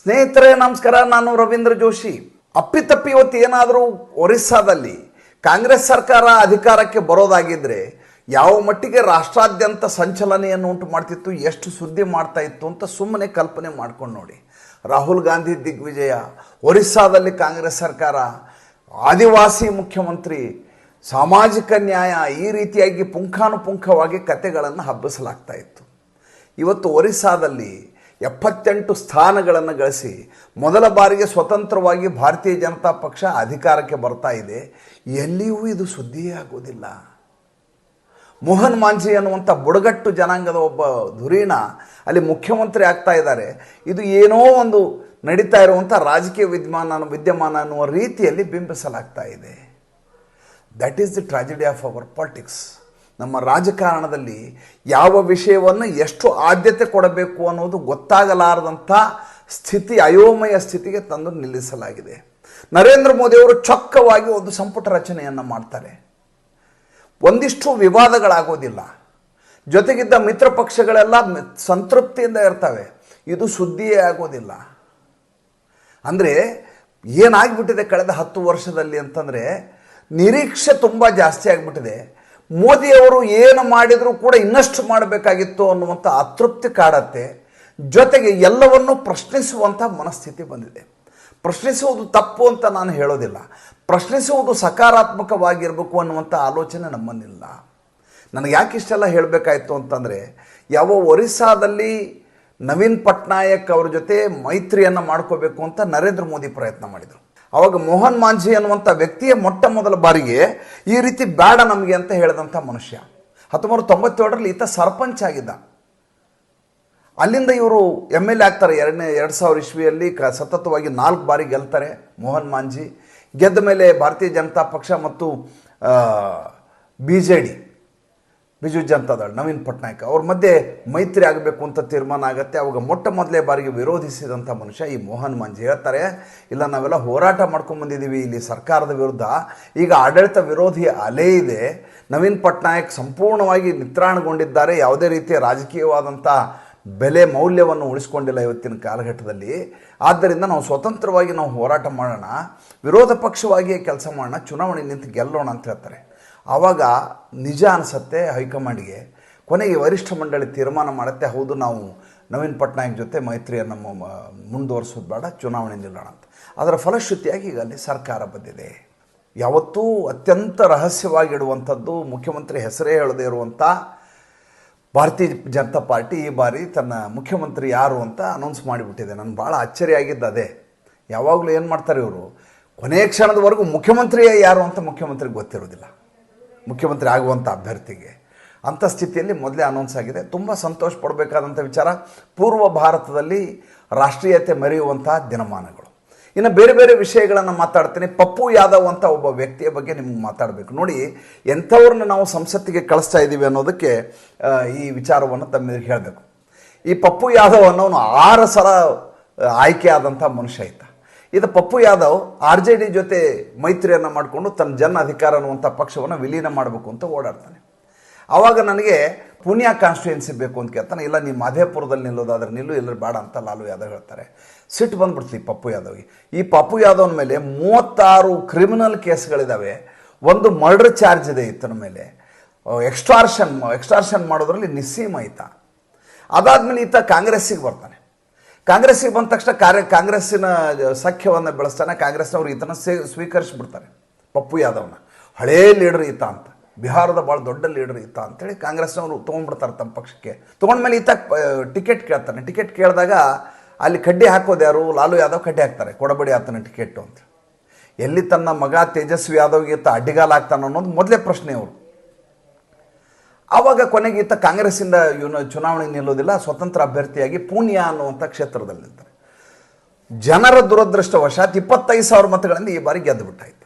ಸ್ನೇಹಿತರೆ, ನಮಸ್ಕಾರ. ನಾನು ರವೀಂದ್ರ ಜೋಶಿ. ಅಪ್ಪಿತಪ್ಪಿ ಇವತ್ತು ಏನಾದರೂ ಒರಿಸ್ಸಾದಲ್ಲಿ ಕಾಂಗ್ರೆಸ್ ಸರ್ಕಾರ ಅಧಿಕಾರಕ್ಕೆ ಬರೋದಾಗಿದ್ದರೆ ಯಾವ ಮಟ್ಟಿಗೆ ರಾಷ್ಟ್ರಾದ್ಯಂತ ಸಂಚಲನೆಯನ್ನು ಉಂಟು ಮಾಡ್ತಿತ್ತು, ಎಷ್ಟು ಸುದ್ದಿ ಮಾಡ್ತಾ ಇತ್ತು ಅಂತ ಸುಮ್ಮನೆ ಕಲ್ಪನೆ ಮಾಡ್ಕೊಂಡು ನೋಡಿ. ರಾಹುಲ್ ಗಾಂಧಿ ದಿಗ್ವಿಜಯ, ಒರಿಸ್ಸಾದಲ್ಲಿ ಕಾಂಗ್ರೆಸ್ ಸರ್ಕಾರ, ಆದಿವಾಸಿ ಮುಖ್ಯಮಂತ್ರಿ, ಸಾಮಾಜಿಕ ನ್ಯಾಯ ಈ ರೀತಿಯಾಗಿ ಪುಂಖಾನುಪುಂಖವಾಗಿ ಕತೆಗಳನ್ನು ಹಬ್ಬಿಸಲಾಗ್ತಾ ಇತ್ತು. ಇವತ್ತು ಒರಿಸ್ಸಾದಲ್ಲಿ ಎಪ್ಪತ್ತೆಂಟು ಸ್ಥಾನಗಳನ್ನು ಗಳಿಸಿ ಮೊದಲ ಬಾರಿಗೆ ಸ್ವತಂತ್ರವಾಗಿ ಭಾರತೀಯ ಜನತಾ ಪಕ್ಷ ಅಧಿಕಾರಕ್ಕೆ ಬರ್ತಾ ಇದೆ. ಎಲ್ಲಿಯೂ ಇದು ಸುದ್ದಿಯೇ ಆಗೋದಿಲ್ಲ ಮೋಹನ್ ಮಾಂಜಿ ಅನ್ನುವಂಥ ಬುಡಗಟ್ಟು ಜನಾಂಗದ ಒಬ್ಬ ಧುರೀಣ ಅಲ್ಲಿ ಮುಖ್ಯಮಂತ್ರಿ ಆಗ್ತಾ ಇದ್ದಾರೆ. ಇದು ಏನೋ ಒಂದು ನಡೀತಾ ಇರುವಂಥ ರಾಜಕೀಯ ವಿದ್ಯಮಾನ ವಿದ್ಯಮಾನ ಅನ್ನುವ ರೀತಿಯಲ್ಲಿ ಬಿಂಬಿಸಲಾಗ್ತಾ ಇದೆ. That is the tragedy of our politics ನಮ್ಮ ರಾಜಕಾರಣದಲ್ಲಿ ಯಾವ ವಿಷಯವನ್ನು ಎಷ್ಟು ಆದ್ಯತೆ ಕೊಡಬೇಕು ಅನ್ನೋದು ಗೊತ್ತಾಗಲಾರದಂಥ ಸ್ಥಿತಿ, ಅಯೋಮಯ ಸ್ಥಿತಿಗೆ ತಂದು ನಿಲ್ಲಿಸಲಾಗಿದೆ. ನರೇಂದ್ರ ಮೋದಿಯವರು ಚೊಕ್ಕವಾಗಿ ಒಂದು ಸಂಪುಟ ರಚನೆಯನ್ನು ಮಾಡ್ತಾರೆ. ಒಂದಿಷ್ಟು ವಿವಾದಗಳಾಗೋದಿಲ್ಲ. ಜೊತೆಗಿದ್ದ ಮಿತ್ರ ಪಕ್ಷಗಳೆಲ್ಲ ಸಂತೃಪ್ತಿಯಿಂದ ಇರ್ತವೆ. ಇದು ಸುದ್ದಿಯೇ ಆಗೋದಿಲ್ಲ. ಅಂದರೆ ಏನಾಗಿಬಿಟ್ಟಿದೆ ಕಳೆದ ಹತ್ತು ವರ್ಷದಲ್ಲಿ ಅಂತಂದರೆ ನಿರೀಕ್ಷೆ ತುಂಬ ಜಾಸ್ತಿ ಆಗಿಬಿಟ್ಟಿದೆ. ಮೋದಿಯವರು ಏನು ಮಾಡಿದರೂ ಕೂಡ ಇನ್ನಷ್ಟು ಮಾಡಬೇಕಾಗಿತ್ತು ಅನ್ನುವಂಥ ಅತೃಪ್ತಿ ಕಾಡತ್ತೆ. ಜೊತೆಗೆ ಎಲ್ಲವನ್ನೂ ಪ್ರಶ್ನಿಸುವಂಥ ಮನಸ್ಥಿತಿ ಬಂದಿದೆ. ಪ್ರಶ್ನಿಸುವುದು ತಪ್ಪು ಅಂತ ನಾನು ಹೇಳೋದಿಲ್ಲ. ಪ್ರಶ್ನಿಸುವುದು ಸಕಾರಾತ್ಮಕವಾಗಿರಬೇಕು ಅನ್ನುವಂಥ ಆಲೋಚನೆ ನಮ್ಮನ್ನಿಲ್ಲ ನನಗೆ ಯಾಕೆ ಇಷ್ಟೆಲ್ಲ ಹೇಳಬೇಕಾಯಿತು ಅಂತಂದರೆ, ಯಾವ ಒರಿಸ್ಸಾದಲ್ಲಿ ನವೀನ್ ಪಟ್ನಾಯಕ್ ಅವ್ರ ಜೊತೆ ಮೈತ್ರಿಯನ್ನು ಮಾಡ್ಕೋಬೇಕು ಅಂತ ನರೇಂದ್ರ ಮೋದಿ ಪ್ರಯತ್ನ ಮಾಡಿದರು. ಅವಾಗ ಮೋಹನ್ ಮಾಂಜಿ ಅನ್ನುವಂಥ ವ್ಯಕ್ತಿಯ ಮೊಟ್ಟ ಮೊದಲ ಬಾರಿಗೆ ಈ ರೀತಿ ಬೇಡ ನಮಗೆ ಅಂತ ಹೇಳಿದಂಥ ಮನುಷ್ಯ. ಹತ್ತೊಂಬತ್ತು ತೊಂಬತ್ತೇಳರಲ್ಲಿ ಈತ ಸರ್ಪಂಚ್ ಆಗಿದ್ದ. ಅಲ್ಲಿಂದ ಇವರು ಎಂ ಎಲ್ ಎ ಆಗ್ತಾರೆ. ಎರಡನೇ, ಎರಡು ಸಾವಿರ ಇಸ್ವಿಯಲ್ಲಿ ಕ, ಸತತವಾಗಿ ನಾಲ್ಕು ಬಾರಿ ಗೆಲ್ತಾರೆ ಮೋಹನ್ ಮಾಂಜಿ ಗೆದ್ದ ಮೇಲೆ ಭಾರತೀಯ ಜನತಾ ಪಕ್ಷ ಮತ್ತು B J D. Biju Janata Dal Naveen Patnaik ಅವ್ರ ಮಧ್ಯೆ ಮೈತ್ರಿ ಆಗಬೇಕು ಅಂತ ತೀರ್ಮಾನ ಆಗುತ್ತೆ. ಅವಾಗ ಮೊಟ್ಟ ಮೊದಲೇ ಬಾರಿಗೆ ವಿರೋಧಿಸಿದಂಥ ಮನುಷ್ಯ ಈ ಮೋಹನ್ ಮಾಂಜಿ ಹೇಳ್ತಾರೆ. ಇಲ್ಲ, ನಾವೆಲ್ಲ ಹೋರಾಟ ಮಾಡ್ಕೊಂಡು ಬಂದಿದ್ದೀವಿ. ಇಲ್ಲಿ ಸರ್ಕಾರದ ವಿರುದ್ಧ ಈಗ ಆಡಳಿತ ವಿರೋಧಿ ಅಲೆ ಇದೆ. ನವೀನ್ ಪಟ್ನಾಯಕ್ ಸಂಪೂರ್ಣವಾಗಿ ನಿತ್ರಾಣಗೊಂಡಿದ್ದಾರೆ. ಯಾವುದೇ ರೀತಿಯ ರಾಜಕೀಯವಾದಂಥ ಬೆಲೆ ಮೌಲ್ಯವನ್ನು ಉಳಿಸ್ಕೊಂಡಿಲ್ಲ ಇವತ್ತಿನ ಕಾಲಘಟ್ಟದಲ್ಲಿ. ಆದ್ದರಿಂದ ನಾವು ಸ್ವತಂತ್ರವಾಗಿ ನಾವು ಹೋರಾಟ ಮಾಡೋಣ. ವಿರೋಧ ಪಕ್ಷವಾಗಿಯೇ ಕೆಲಸ ಮಾಡೋಣ. ಚುನಾವಣೆ ನಿಂತು ಗೆಲ್ಲೋಣ ಅಂತ ಹೇಳ್ತಾರೆ. ಆವಾಗ ನಿಜ ಅನಿಸತ್ತೆ ಹೈಕಮಾಂಡ್ಗೆ. ಕೊನೆಗೆ ವರಿಷ್ಠ ಮಂಡಳಿ ತೀರ್ಮಾನ ಮಾಡುತ್ತೆ, ಹೌದು ನಾವು ನವೀನ್ ಪಟ್ನಾಯಕ್ ಜೊತೆ ಮೈತ್ರಿಯನ್ನು ಮುಂದುವರಿಸೋದು ಬೇಡ, ಚುನಾವಣೆ ನಿಲ್ಲೋಣ ಅಂತ. ಅದರ ಫಲಶ್ರುತಿಯಾಗಿ ಈಗ ಅಲ್ಲಿ ಸರ್ಕಾರ ಬಂದಿದೆ. ಯಾವತ್ತೂ ಅತ್ಯಂತ ರಹಸ್ಯವಾಗಿಡುವಂಥದ್ದು, ಮುಖ್ಯಮಂತ್ರಿ ಹೆಸರೇ ಹೇಳದೇ ಇರುವಂಥ ಭಾರತೀಯ ಜನತಾ ಪಾರ್ಟಿ ಈ ಬಾರಿ ತನ್ನ ಮುಖ್ಯಮಂತ್ರಿ ಯಾರು ಅಂತ ಅನೌನ್ಸ್ ಮಾಡಿಬಿಟ್ಟಿದೆ. ನಾನು ಭಾಳ ಆಗಿದ್ದ ಅದೇ. ಯಾವಾಗಲೂ ಏನು ಮಾಡ್ತಾರೆ ಇವರು? ಕೊನೆಯ ಕ್ಷಣದವರೆಗೂ ಮುಖ್ಯಮಂತ್ರಿಯೇ ಯಾರು ಅಂತ ಮುಖ್ಯಮಂತ್ರಿಗೆ ಗೊತ್ತಿರೋದಿಲ್ಲ. ಮುಖ್ಯಮಂತ್ರಿ ಆಗುವಂಥ ಅಭ್ಯರ್ಥಿಗೆ. ಅಂಥ ಸ್ಥಿತಿಯಲ್ಲಿ ಮೊದಲೇ ಅನೌನ್ಸ್ ಆಗಿದೆ. ತುಂಬ ಸಂತೋಷ ಪಡಬೇಕಾದಂಥ ವಿಚಾರ. ಪೂರ್ವ ಭಾರತದಲ್ಲಿ ರಾಷ್ಟ್ರೀಯತೆ ಮರೆಯುವಂಥ ದಿನಮಾನಗಳು. ಇನ್ನು ಬೇರೆ ಬೇರೆ ವಿಷಯಗಳನ್ನು ಮಾತಾಡ್ತೀನಿ. ಪಪ್ಪು ಯಾದವ್ ಅಂತ ಒಬ್ಬ ವ್ಯಕ್ತಿಯ ಬಗ್ಗೆ ನಿಮ್ಗೆ ಮಾತಾಡಬೇಕು. ನೋಡಿ, ಎಂಥವ್ರನ್ನ ನಾವು ಸಂಸತ್ತಿಗೆ ಕಳಿಸ್ತಾ ಇದ್ದೀವಿ ಅನ್ನೋದಕ್ಕೆ ಈ ವಿಚಾರವನ್ನು ತಮ್ಮೆದುರಿಗೆ ಹೇಳಬೇಕು. ಈ ಪಪ್ಪು ಯಾದವ್ ಅನ್ನೋನು ಆರು ಸಲ ಆಯ್ಕೆ ಆದಂಥ ಮನುಷ್ಯ ಆಯ್ತ ಇದು Pappu Yadav R J D ಜೊತೆ ಮೈತ್ರಿಯನ್ನು ಮಾಡಿಕೊಂಡು ತನ್ನ ಜನ ಅಧಿಕಾರ ಅನ್ನುವಂಥ ಪಕ್ಷವನ್ನು ವಿಲೀನ ಮಾಡಬೇಕು ಅಂತ ಓಡಾಡ್ತಾನೆ. ಆವಾಗ ನನಗೆ ಪುಣ್ಯ ಕಾನ್ಸ್ಟಿಟ್ಯೂನ್ಸಿ ಬೇಕು ಅಂತ ಕೇಳ್ತಾನೆ. ಇಲ್ಲ ನೀವು ಮಾಧೇಪುರದಲ್ಲಿ ನಿಲ್ಲೋದಾದ್ರೆ ನಿಲ್ಲು ಎಲ್ಲರೂ ಬೇಡ ಅಂತ ಲಾಲು ಯಾದವ್ ಹೇಳ್ತಾರೆ. ಸಿಟ್ಟು ಬಂದ್ಬಿಡ್ತು ಈ ಪಪ್ಪು ಯಾದವ್ಗೆ. ಈ ಪಪ್ಪು ಯಾದವ್ನ ಮೇಲೆ ಮೂವತ್ತಾರು ಕ್ರಿಮಿನಲ್ ಕೇಸ್ಗಳಿದ್ದಾವೆ ಒಂದು ಮರ್ಡರ್ ಚಾರ್ಜ್ ಇದೆ ಇತನ ಮೇಲೆ. ಎಕ್ಸ್ಟ್ರಾರ್ಷನ್ ಎಕ್ಸ್ಟ್ರಾರ್ಷನ್ ಮಾಡೋದ್ರಲ್ಲಿ ನಿಸ್ಸೀಮ ಆಯ್ತ ಅದಾದ್ಮೇಲೆ ಈತ ಕಾಂಗ್ರೆಸ್ಸಿಗೆ ಬರ್ತಾನೆ. ಕಾಂಗ್ರೆಸ್ಸಿಗೆ ಬಂದ ತಕ್ಷಣ ಕಾರ್ಯ ಕಾಂಗ್ರೆಸ್ಸಿನ ಸಖ್ಯವನ್ನು ಬೆಳೆಸ್ತಾನೆ, ಕಾಂಗ್ರೆಸ್ನವ್ರು ಈತನ ಸೇ ಸ್ವೀಕರಿಸ್ಬಿಡ್ತಾರೆ, ಪಪ್ಪು ಯಾದವ್ನ. ಹಳೇ ಲೀಡರ್ ಈತ ಅಂತ, ಬಿಹಾರದ ಭಾಳ ದೊಡ್ಡ ಲೀಡರ್ ಈತ ಅಂತೇಳಿ ಕಾಂಗ್ರೆಸ್ನವರು ತೊಗೊಂಡ್ಬಿಡ್ತಾರೆ ತಮ್ಮ ಪಕ್ಷಕ್ಕೆ. ತೊಗೊಂಡ್ಮೇಲೆ ಈತ ಟಿಕೆಟ್ ಕೇಳ್ತಾನೆ. ಟಿಕೆಟ್ ಕೇಳಿದಾಗ ಅಲ್ಲಿ ಕಡ್ಡಿ ಹಾಕೋದು ಯಾರು? ಲಾಲು ಯಾದವ್ ಕಡ್ಡಿ ಹಾಕ್ತಾರೆ, ಕೊಡಬೇಡಿ ಆತನ ಟಿಕೆಟ್ ಅಂತ. ಎಲ್ಲಿ ತನ್ನ ಮಗ ತೇಜಸ್ವಿ ಯಾದವ್ಗೆ ಈತ ಅಡ್ಡಿಗಾಲ ಆಗ್ತಾನೆ ಅನ್ನೋದು ಮೊದಲೇ ಪ್ರಶ್ನೆ ಅವರು. ಆವಾಗ ಕೊನೆಗೆ ಕಾಂಗ್ರೆಸ್ಸಿಂದ ಇವನು ಚುನಾವಣೆಗೆ ನಿಲ್ಲೋದಿಲ್ಲ, ಸ್ವತಂತ್ರ ಅಭ್ಯರ್ಥಿಯಾಗಿ ಪೂನ್ಯ ಅನ್ನುವಂಥ ಕ್ಷೇತ್ರದಲ್ಲಿ ನಿಂತಾರೆ. ಜನರ ದುರದೃಷ್ಟವಶಾತ್ ಇಪ್ಪತ್ತೈದು ಸಾವಿರ ಮತಗಳಿಂದ ಈ ಬಾರಿ ಗೆದ್ದು ಬಿಟ್ಟಾಯಿತು.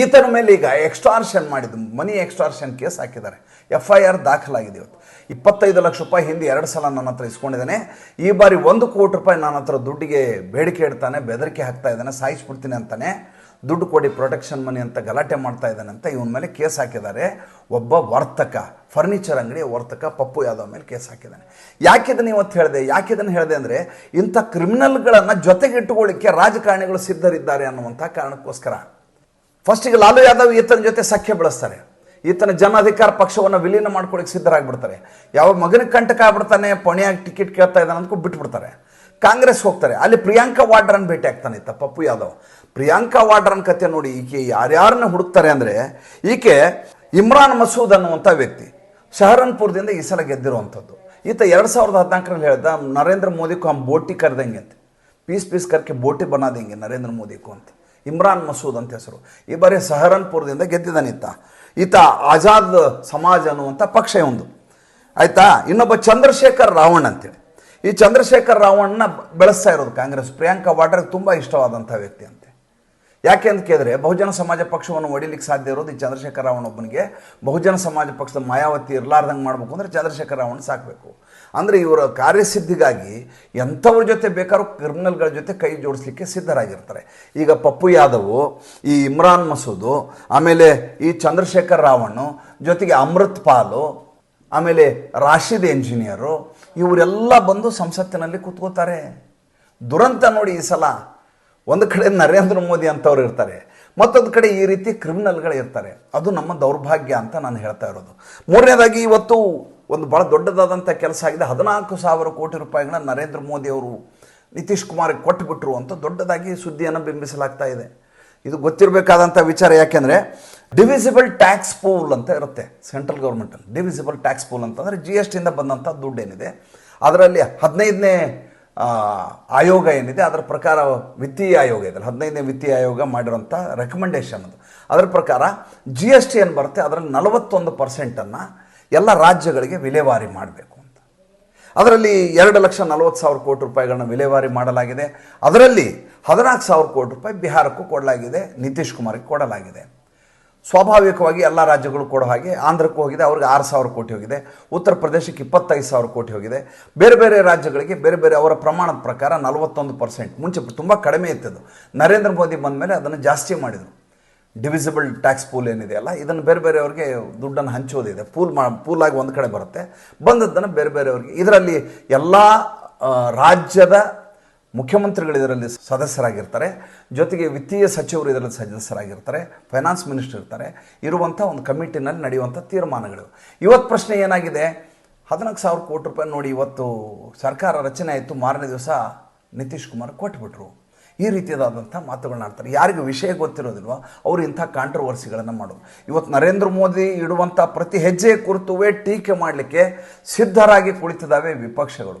ಈತನ ಮೇಲೆ ಈಗ ಎಕ್ಸ್ಟ್ರಾಷನ್ ಮಾಡಿದ್ದು ಮನಿ ಎಕ್ಸ್ಟ್ರಾಷನ್ ಕೇಸ್ ಹಾಕಿದ್ದಾರೆ. ಎಫ್ ಐ ಆರ್ ದಾಖಲಾಗಿದೆ ಇವತ್ತು. ಇಪ್ಪತ್ತೈದು ಲಕ್ಷ ರೂಪಾಯಿ ಹಿಂದೆ ಎರಡು ಸಲ ನನ್ನ ಹತ್ರ ಇಸ್ಕೊಂಡಿದ್ದಾನೆ. ಈ ಬಾರಿ ಒಂದು ಕೋಟಿ ರೂಪಾಯಿ ನನ್ನ ಹತ್ರ ದುಡ್ಡಿಗೆ ಬೇಡಿಕೆ ಇಡ್ತಾನೆ, ಬೆದರಿಕೆ ಹಾಕ್ತಾ ಇದ್ದಾನೆ, ಸಾಯಿಸ್ಬಿಡ್ತೀನಿ ಅಂತಾನೆ. ದುಡ್ಡು ಕೊಡಿ ಪ್ರೊಟೆಕ್ಷನ್ ಮನಿ ಅಂತ ಗಲಾಟೆ ಮಾಡ್ತಾ ಇದ್ದಾನಂತ ಇವನ ಮೇಲೆ ಕೇಸ್ ಹಾಕಿದ್ದಾರೆ. ಒಬ್ಬ ವರ್ತಕ ಫರ್ನಿಚರ್ ಅಂಗಡಿ ವರ್ತಕ ಪಪ್ಪು ಯಾದವ್ ಮೇಲೆ ಕೇಸ್ ಹಾಕಿದ್ದಾನೆ. ಯಾಕೆ ಇದನ್ನು ಇವತ್ತು ಹೇಳಿದೆ? ಯಾಕಿದನ್ನು ಹೇಳಿದೆ ಅಂದರೆ ಇಂಥ ಕ್ರಿಮಿನಲ್ಗಳನ್ನು ಜೊತೆಗಿಟ್ಟುಕೊಳ್ಳಿಕ್ಕೆ ರಾಜಕಾರಣಿಗಳು ಸಿದ್ಧರಿದ್ದಾರೆ ಅನ್ನುವಂಥ ಕಾರಣಕ್ಕೋಸ್ಕರ. ಫಸ್ಟಿಗೆ ಲಾಲು ಯಾದವ್ ಈತನ ಜೊತೆ ಸಖ್ಯ ಬೆಳೆಸ್ತಾರೆ. ಈತನ ಜನ ಅಧಿಕಾರ ಪಕ್ಷವನ್ನು ವಿಲೀನ ಮಾಡ್ಕೊಳ್ಳಿಕ್ಕೆ ಸಿದ್ಧರಾಗ್ಬಿಡ್ತಾರೆ. ಯಾವ ಮಗನ ಕಂಟಕ ಆಗ್ಬಿಡ್ತಾನೆ, ಪೊಣೆಯಾಗಿ ಟಿಕೆಟ್ ಕೇಳ್ತಾ ಇದ್ದಾನೆ ಅಂದ್ಕೊಂಡು ಬಿಟ್ಬಿಡ್ತಾರೆ. ಕಾಂಗ್ರೆಸ್ ಹೋಗ್ತಾರೆ. ಅಲ್ಲಿ ಪ್ರಿಯಾಂಕಾ ವಾಡ್ರನ್ ಭೇಟಿ ಆಗ್ತಾನೆ ಇತ್ತ ಪಪ್ಪು ಯಾದವ್. ಪ್ರಿಯಾಂಕಾ ವಾಡ್ರನ್ ಕತೆ ನೋಡಿ ಈಕೆ ಯಾರ್ಯಾರನ್ನ ಹುಡುಕ್ತಾರೆ ಅಂದರೆ ಈಕೆ ಇಮ್ರಾನ್ ಮಸೂದ್ ಅನ್ನುವಂಥ ವ್ಯಕ್ತಿ ಶಹರನ್ಪುರದಿಂದ ಈ ಸಲ ಗೆದ್ದಿರುವಂಥದ್ದು. ಈತ ಎರಡು ಸಾವಿರದ ಹದಿನಾಲ್ಕರಲ್ಲಿ ಹೇಳ್ದ, ನರೇಂದ್ರ ಮೋದಿಗೂ ಹಮ್ ಬೋಟಿ ಕರೆದಂಗೆ ಅಂತ. ಪೀಸ್ ಪೀಸ್ ಕರ್ಕೆ ಬೋಟಿ ಬನ್ನೋದಂಗೆ ನರೇಂದ್ರ ಮೋದಿಗೂ ಅಂತ. ಇಮ್ರಾನ್ ಮಸೂದ್ ಅಂತ ಹೆಸರು. ಈ ಬಾರಿ ಸಹರನ್ಪುರದಿಂದ ಗೆದ್ದಿದ್ದಾನೆ ಈತ. ಈತ ಆಜಾದ್ ಸಮಾಜ ಅನ್ನುವಂಥ ಪಕ್ಷ ಒಂದು. ಆಯ್ತಾ? ಇನ್ನೊಬ್ಬ ಚಂದ್ರಶೇಖರ್ ರಾವಣ್ ಅಂತೇಳಿ. ಈ ಚಂದ್ರಶೇಖರ್ ರಾವಣ್ನ ಬೆಳೆಸ್ತಾ ಇರೋದು ಕಾಂಗ್ರೆಸ್. ಪ್ರಿಯಾಂಕಾ ವಾಡ್ರಾಗೆ ತುಂಬ ಇಷ್ಟವಾದಂಥ ವ್ಯಕ್ತಿ ಅಂತೆ. ಯಾಕೆ ಅಂತ ಕೇಳಿದ್ರೆ ಬಹುಜನ ಸಮಾಜ ಪಕ್ಷವನ್ನು ಒಡಿಲಿಕ್ಕೆ ಸಾಧ್ಯ ಇರೋದು ಈ ಚಂದ್ರಶೇಖರ ರಾವಣ ಒಬ್ಬನಿಗೆ. ಬಹುಜನ ಸಮಾಜ ಪಕ್ಷದ ಮಾಯಾವತಿ ಇರಲಾರ್ದಂಗೆ ಮಾಡಬೇಕು ಅಂದರೆ ಚಂದ್ರಶೇಖರ ರಾವಣ ಸಾಕಬೇಕು. ಅಂದರೆ ಇವರ ಕಾರ್ಯಸಿದ್ಧಿಗಾಗಿ ಎಂಥವ್ರ ಜೊತೆ ಬೇಕಾದ್ರೂ ಕ್ರಿಮಿನಲ್ಗಳ ಜೊತೆ ಕೈ ಜೋಡಿಸ್ಲಿಕ್ಕೆ ಸಿದ್ಧರಾಗಿರ್ತಾರೆ. ಈಗ ಪಪ್ಪು ಯಾದವ್, ಈ ಇಮ್ರಾನ್ ಮಸೂದು, ಆಮೇಲೆ ಈ ಚಂದ್ರಶೇಖರ್ ರಾವಣ್ ಜೊತೆಗೆ ಅಮೃತ್ ಪಾಲು, ಆಮೇಲೆ ರಾಶಿದ್ ಇಂಜಿನಿಯರು ಇವರೆಲ್ಲ ಬಂದು ಸಂಸತ್ತಿನಲ್ಲಿ ಕೂತ್ಕೋತಾರೆ ದುರಂತ ನೋಡಿ ಈ ಸಲ ಒಂದು ಕಡೆ ನರೇಂದ್ರ ಮೋದಿ ಅಂತವ್ರು ಇರ್ತಾರೆ, ಮತ್ತೊಂದು ಕಡೆ ಈ ರೀತಿ ಕ್ರಿಮಿನಲ್ಗಳು ಇರ್ತಾರೆ. ಅದು ನಮ್ಮ ದೌರ್ಭಾಗ್ಯ ಅಂತ ನಾನು ಹೇಳ್ತಾ ಇರೋದು. ಮೂರನೇದಾಗಿ ಇವತ್ತು ಒಂದು ಭಾಳ ದೊಡ್ಡದಾದಂಥ ಕೆಲಸ ಆಗಿದೆ. ಹದಿನಾಲ್ಕು ಸಾವಿರ ಕೋಟಿ ರೂಪಾಯಿಗಳನ್ನ ನರೇಂದ್ರ ಮೋದಿ ಅವರು ನಿತೀಶ್ ಕುಮಾರ್ಗೆ ಕೊಟ್ಟುಬಿಟ್ರು ಅಂತ ದೊಡ್ಡದಾಗಿ ಸುದ್ದಿಯನ್ನು ಬಿಂಬಿಸಲಾಗ್ತಾ ಇದೆ. ಇದು ಗೊತ್ತಿರಬೇಕಾದಂಥ ವಿಚಾರ ಯಾಕೆಂದರೆ ಡಿವಿಸಿಬಲ್ ಟ್ಯಾಕ್ಸ್ ಪೂಲ್ ಅಂತ ಇರುತ್ತೆ ಸೆಂಟ್ರಲ್ ಗೌರ್ಮೆಂಟಲ್ಲಿ. ಡಿವಿಸಿಬಲ್ ಟ್ಯಾಕ್ಸ್ ಪೂಲ್ ಅಂತಂದರೆ ಜಿ ಎಸ್ ಟಿಯಿಂದ ಬಂದಂಥ ದುಡ್ಡೇನಿದೆ. ಅದರಲ್ಲಿ ಹದಿನೈದನೇ ಆಯೋಗ ಏನಿದೆ, ಅದರ ಪ್ರಕಾರ ವಿತ್ತೀಯ ಆಯೋಗ ಇದೆ. ಹದಿನೈದನೇ ವಿತ್ತೀಯ ಆಯೋಗ ಮಾಡಿರೋಂಥ ರೆಕಮೆಂಡೇಶನ್ ಅದು. ಅದರ ಪ್ರಕಾರ ಜಿ ಎಸ್ ಟಿ ಏನು ಬರುತ್ತೆ ಅದರಲ್ಲಿ ನಲವತ್ತೊಂದು ಪರ್ಸೆಂಟನ್ನು ಎಲ್ಲ ರಾಜ್ಯಗಳಿಗೆ ವಿಲೇವಾರಿ ಮಾಡಬೇಕು ಅಂತ. ಅದರಲ್ಲಿ ಎರಡು ಲಕ್ಷ ನಲವತ್ತು ಸಾವಿರ ಕೋಟಿ ರೂಪಾಯಿಗಳನ್ನ ವಿಲೇವಾರಿ ಮಾಡಲಾಗಿದೆ. ಅದರಲ್ಲಿ ಹದಿನಾಲ್ಕು ಸಾವಿರ ಕೋಟಿ ರೂಪಾಯಿ ಬಿಹಾರಕ್ಕೂ ಕೊಡಲಾಗಿದೆ, ನಿತೀಶ್ ಕುಮಾರ್ಗೆ ಕೊಡಲಾಗಿದೆ. ಸ್ವಾಭಾವಿಕವಾಗಿ ಎಲ್ಲ ರಾಜ್ಯಗಳು ಕೊಡೋ ಹಾಗೆ. ಆಂಧ್ರಕ್ಕೂ ಹೋಗಿದೆ, ಅವ್ರಿಗೆ ಆರು ಸಾವಿರ ಕೋಟಿ ಹೋಗಿದೆ. ಉತ್ತರ ಪ್ರದೇಶಕ್ಕೆ ಇಪ್ಪತ್ತೈದು ಸಾವಿರ ಕೋಟಿ ಹೋಗಿದೆ. ಬೇರೆ ಬೇರೆ ರಾಜ್ಯಗಳಿಗೆ ಬೇರೆ ಬೇರೆ ಅವರ ಪ್ರಮಾಣದ ಪ್ರಕಾರ ನಲವತ್ತೊಂದು ಪರ್ಸೆಂಟ್. ಮುಂಚೆ ತುಂಬ ಕಡಿಮೆ ಇತ್ತದು ನರೇಂದ್ರ ಮೋದಿ ಬಂದ ಮೇಲೆ ಅದನ್ನು ಜಾಸ್ತಿ ಮಾಡಿದರು. ಡಿವಿಸಿಬಲ್ ಟ್ಯಾಕ್ಸ್ ಪೂಲ್ ಏನಿದೆಯಲ್ಲ ಇದನ್ನು ಬೇರೆ ಬೇರೆಯವ್ರಿಗೆ ದುಡ್ಡನ್ನು ಹಂಚೋದಿದೆ. ಪೂಲ್ ಮಾ ಪೂಲಾಗಿ ಒಂದು ಕಡೆ ಬರುತ್ತೆ. ಬಂದದ್ದನ್ನು ಬೇರೆ ಬೇರೆಯವ್ರಿಗೆ ಇದರಲ್ಲಿ ಎಲ್ಲ ರಾಜ್ಯದ ಮುಖ್ಯಮಂತ್ರಿಗಳು ಇದರಲ್ಲಿ ಸದಸ್ಯರಾಗಿರ್ತಾರೆ. ಜೊತೆಗೆ ವಿತ್ತೀಯ ಸಚಿವರು ಇದರಲ್ಲಿ ಸದಸ್ಯರಾಗಿರ್ತಾರೆ. ಫೈನಾನ್ಸ್ ಮಿನಿಸ್ಟರ್ ಇರ್ತಾರೆ. ಇರುವಂಥ ಒಂದು ಕಮಿಟಿನಲ್ಲಿ ನಡೆಯುವಂಥ ತೀರ್ಮಾನಗಳು. ಇವತ್ತು ಪ್ರಶ್ನೆ ಏನಾಗಿದೆ? ಹದಿನಾಲ್ಕು ಸಾವಿರ ಕೋಟಿ ರೂಪಾಯಿ ನೋಡಿ ಇವತ್ತು ಸರ್ಕಾರ ರಚನೆ ಆಯಿತು. ಮಾರನೇ ದಿವಸ ನಿತೀಶ್ ಕುಮಾರ್ ಕೊಟ್ಬಿಟ್ರು. ಈ ರೀತಿಯಾದಂಥ ಮಾತುಗಳನ್ನಾಡ್ತಾರೆ ಯಾರಿಗೂ ವಿಷಯ ಗೊತ್ತಿರೋದಿಲ್ವ? ಅವರು ಇಂಥ ಕಾಂಟ್ರವರ್ಸಿಗಳನ್ನು ಮಾಡೋದು. ಇವತ್ತು ನರೇಂದ್ರ ಮೋದಿ ಇಡುವಂಥ ಪ್ರತಿ ಹೆಜ್ಜೆ ಕುರಿತುವೇ ಟೀಕೆ ಮಾಡಲಿಕ್ಕೆ ಸಿದ್ಧರಾಗಿ ಕುಳಿತಿದ್ದಾವೆ ವಿಪಕ್ಷಗಳು.